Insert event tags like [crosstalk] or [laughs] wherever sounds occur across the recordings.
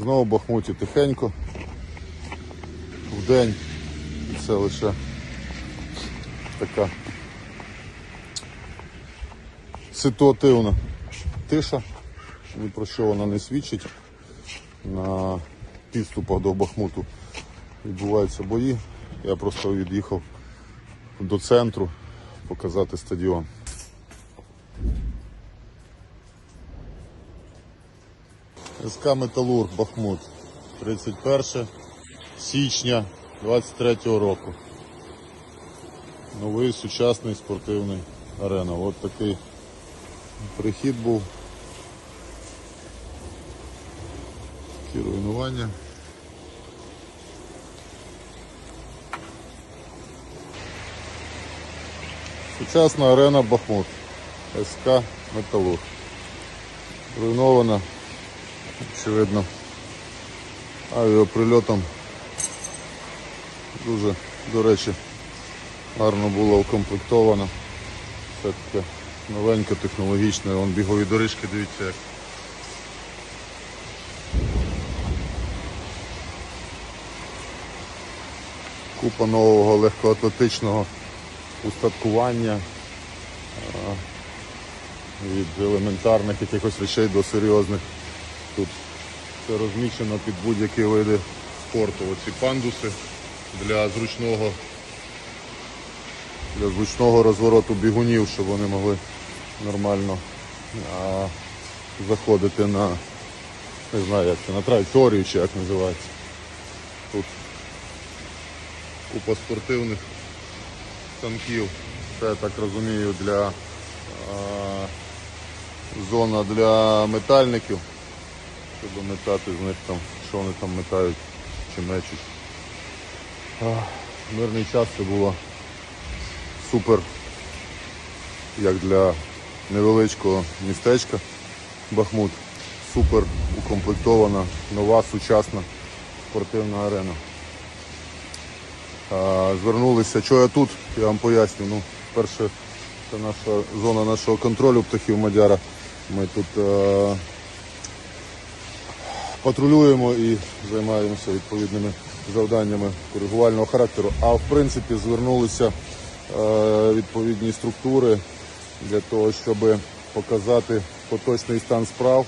Знову в Бахмуті тихенько. Вдень це лише така ситуативна тиша, ні про що вона не свідчить. На підступах до Бахмуту відбуваються бої. Я просто від'їхав до центру показати стадіон. СК Металург Бахмут. 31 січня 23 року. Новий сучасний спортивний арена. От такий прихід був. Такі руйнування. Сучасна арена Бахмут. СК Металург. Руйнована, очевидно, авіаприльотом. Дуже, до речі, гарно було укомплектовано. Все таке новеньке, технологічне. Вон бігові доріжки, дивіться як. Купа нового легкоатлетичного устаткування. Від елементарних якихось речей до серйозних. Тут все розміщено під будь-які види спорту. Оці пандуси для зручного для зручного розвороту бігунів, щоб вони могли нормально а, заходити на не знаю як це, на траєкторію чи як називається. Тут купа спортивних станків. Це я так розумію для а, зона для метальників, щоб метати з них там, що вони там метають чи мечуть. Мирний час це було супер, як для невеличкого містечка Бахмут. Супер укомплектована, нова, сучасна спортивна арена. Звернулися, що я тут, я вам поясню. Ну, перше, це наша зона нашого контролю птахів Мадяра. Ми тут е, патрулюємо і займаємося відповідними завданнями коригувального характеру. А в принципі звернулися е, відповідні структури для того, щоб показати поточний стан справ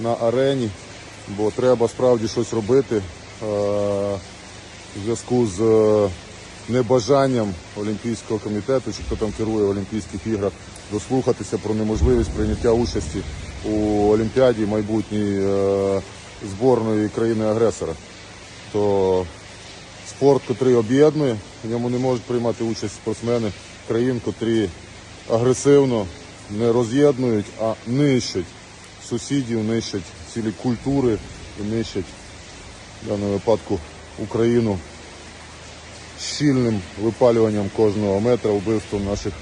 на арені, бо треба справді щось робити. Е, в зв'язку з е, небажанням Олімпійського комітету, чи хто там керує в Олімпійських іграх, дослухатися про неможливість прийняття участі у Олімпіаді майбутньої е, зборної країни-агресора. То спорт, який об'єднує, в ньому не можуть приймати участь спортсмени країн, котрі агресивно не роз'єднують, а нищать сусідів, нищать цілі культури і нищать в даному випадку Україну щільним випалюванням кожного метра, вбивством наших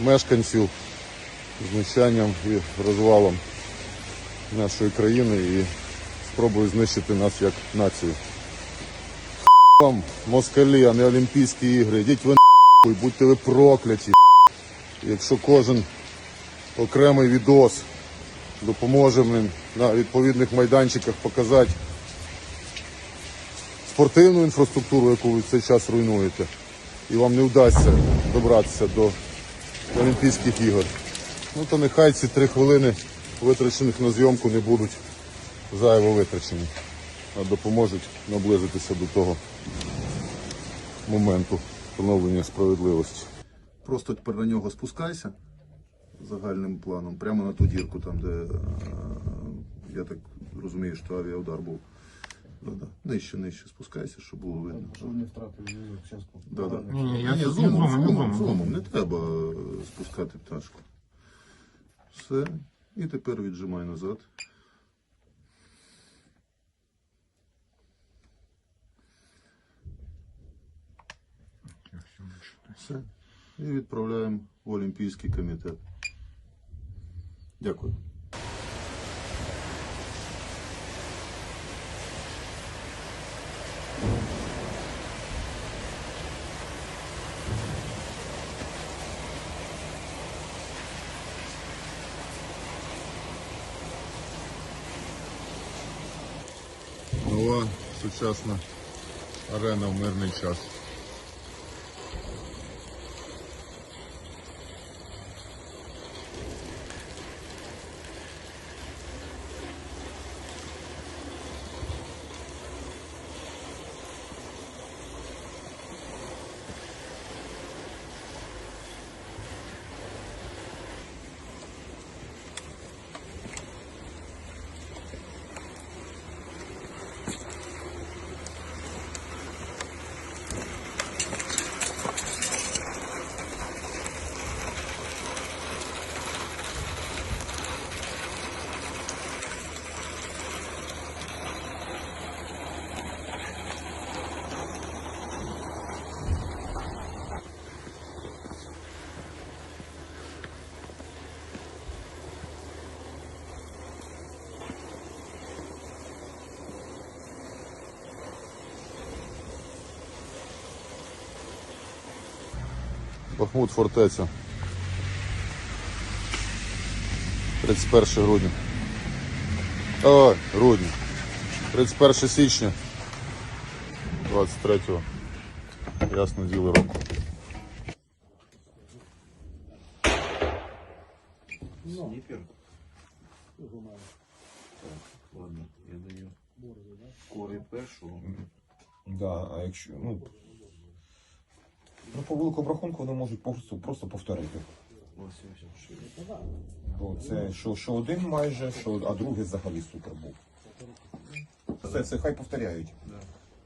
мешканців, знищанням і розвалом нашої країни і спробою знищити нас як націю. Вам, москалі, а не Олімпійські ігри. Йдіть ви нахуй, будьте ви прокляті. Якщо кожен окремий відос допоможе блин, на відповідних майданчиках показати спортивну інфраструктуру, яку ви в цей час руйнуєте, і вам не вдасться добратися до Олімпійських ігор, ну то нехай ці три хвилини витрачених на зйомку не будуть зайво витрачені, а допоможуть наблизитися до того моменту встановлення справедливості. Просто тепер на нього спускайся загальним планом, прямо на ту дірку, там, де е, я так розумію, що авіаудар був. Да-да. Нижче, нижче спускайся, щоб було видно. Щоб не втратив зв'язок частку. Да, да. Ні, ні, я Ні, зумом, зумом, зумом. Не треба спускати пташку. Все. І тепер віджимаю назад. Все. І відправляємо в Олімпійський комітет. Дякую. нова сучасна арена в мирний час. Бахмут фортеця. 31 грудня. Ой, грудня. 31 січня. 23-го. Ясно діло року. Снипер. Ладно, я даю. Кори першого. Да, а якщо, ну, ну по великому рахунку вони можуть просто, просто повторити. Бо це що, що один майже, що, а другий взагалі супер був. Це, це хай повторяють.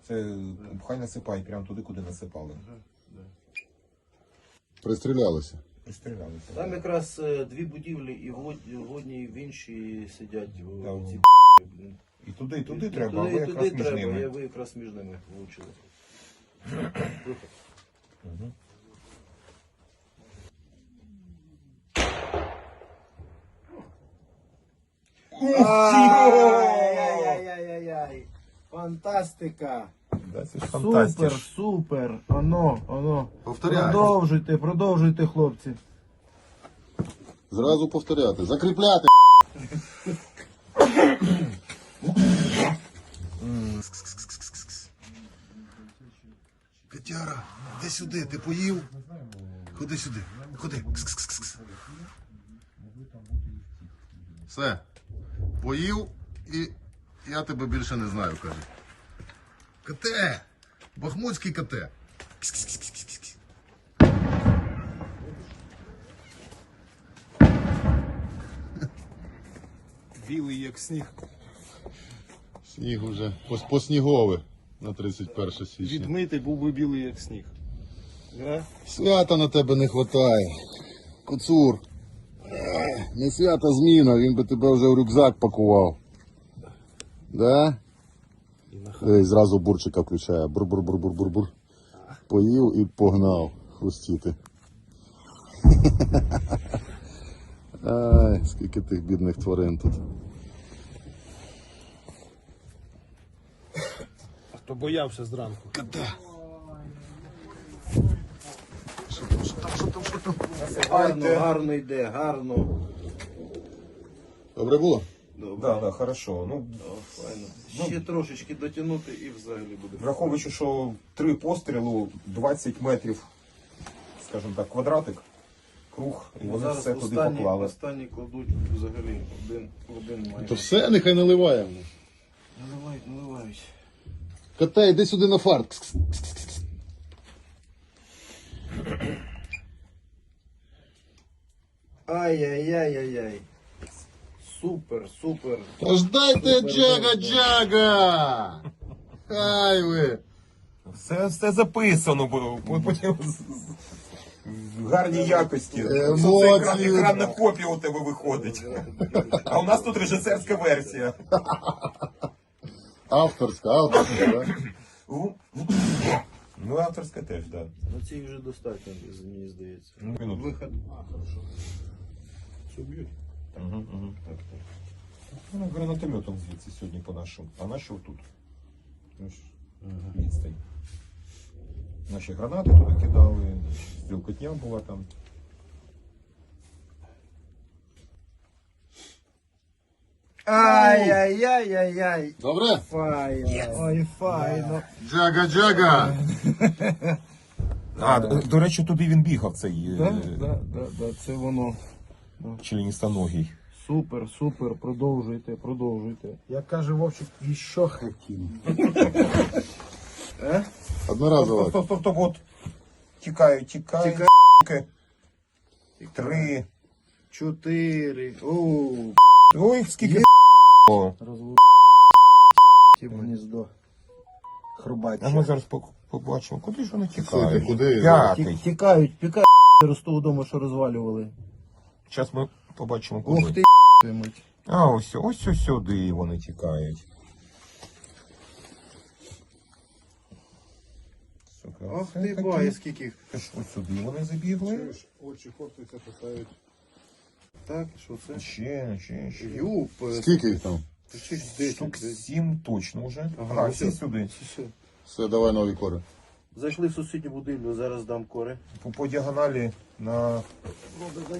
Це хай насипають прямо туди, куди насипали. Пристрілялися. Пристрілялися. Там якраз е, дві будівлі і в од- в одній і в іншій сидять в- Да, ці ну. блін. І туди, і туди І треба, а туди, ви і якраз туди між треба, ними. ви якраз між ними влучили. Мгм. Ай-яй-яй-яй-яй. Фантастика. Да, це ж Супер, фантастиш. супер. Оно, оно. Повторяй. Продовжуйте, продовжуйте, хлопці. Зразу повторяти. Закріпляти. Катяра, де сюди? Ти поїв? Ходи сюди. Ходи. Кс-кс-кс-кс. Все. Поїв і я тебе більше не знаю, каже. Коте! Бахмутський. Кс-кс-кс-кс-кс. Білий як сніг. Сніг уже пос- поснігове на 31 січня. Відмитий був би білий як сніг. Да? Свята на тебе не вистачає. Коцур. Не свята зміна, він би тебе вже в рюкзак пакував. Да? Ей, зразу бурчика включає. Бур-бур-бур-бур-бур-бур. Поїв і погнав хрустіти. [laughs] Ай, скільки тих бідних тварин тут. А хто боявся зранку? Гарно, гарно йде, гарно. Добре було? Да, да, хорошо. Ну, файно. Ще трошечки дотягнути і взагалі буде. враховуючи, що три пострілу, 20 метрів, скажімо так, квадратик, круг, і вони Зараз все туди останні, поклали. останні кладуть взагалі один, один майже. То все, нехай наливаємо. Наливають, наливають. Кота, йди сюди на фарт. Ай-яй-яй-яй-яй. Супер, супер. Та ж джага-джага! Хай ви! Все, все записано було. Потім в гарній якості. Емоції. Це екран, екранна копія у тебе виходить. А у нас тут режисерська версія. Авторська, авторська, так? [coughs] Ну, авторська теж, так. Ну цій вже достатньо, мені здається. Ну, минут. Виход. А, хорошо. Все б'ють. Угу, угу. Так, так. Ну, гранатометом звідси сьогодні по нашому. А наші отут. Ну ж, Відстань. Наші гранати туди кидали, стрілкотня була там. Ай-яй-яй-яй-яй. Добре? Файно. Ой, файно. Джага-джага! [laughs] А, до, до речі, туди він бігав, цей Да, е, да, да, да, це воно. членістоногий. Супер, супер, продовжуйте, продовжуйте. Як каже Вовчик, і що хотім. Одноразово. Стоп, стоп, стоп, от. Тікають, тікають. Три. Чотири. Оу, Ой, скільки. О. розвод. гніздо. А Хрубаче. ми зараз побачимо, куди ж вони тікають. куди? П'ятий. Ті- Тікають, пікають росту вдома, що розвалювали. Зараз ми побачимо, Ух куди. ти, твою-мать. А, ось, ось ось сюди вони тікають. Сука, Ох ти, бай, скільки. їх. Ось сюди вони забігли. Очі хортиця питають. Так, що це? Ще, ще, ще. Юп. Скільки їх там? Штук сім точно вже. Ага, Ага, всі ось. сюди. Все. Все, давай нові кори. Зайшли в сусідню будівлю, зараз дам кори. По, по діагоналі на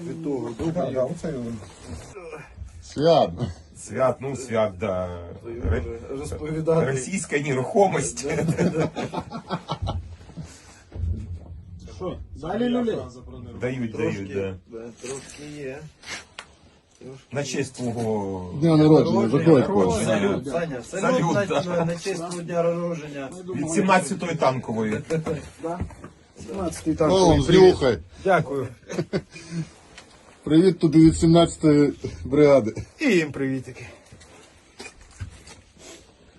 Від того, Да, добре. да, оце Свят! свят, ну свят, да. Ре- Розповідати. Російська нерухомість. Що? Далі люлей? Дають, дають, да. Да, трошки є. На честь твого Дня народження, Народження. кошти. Салют, Саня, салют, Салют, на, да. на, на честь твого дня народження. від 17-ї танкової. 17 там. О, зрюхай. Дякую. Привіт туди від 17-ї бригади. І їм привітики.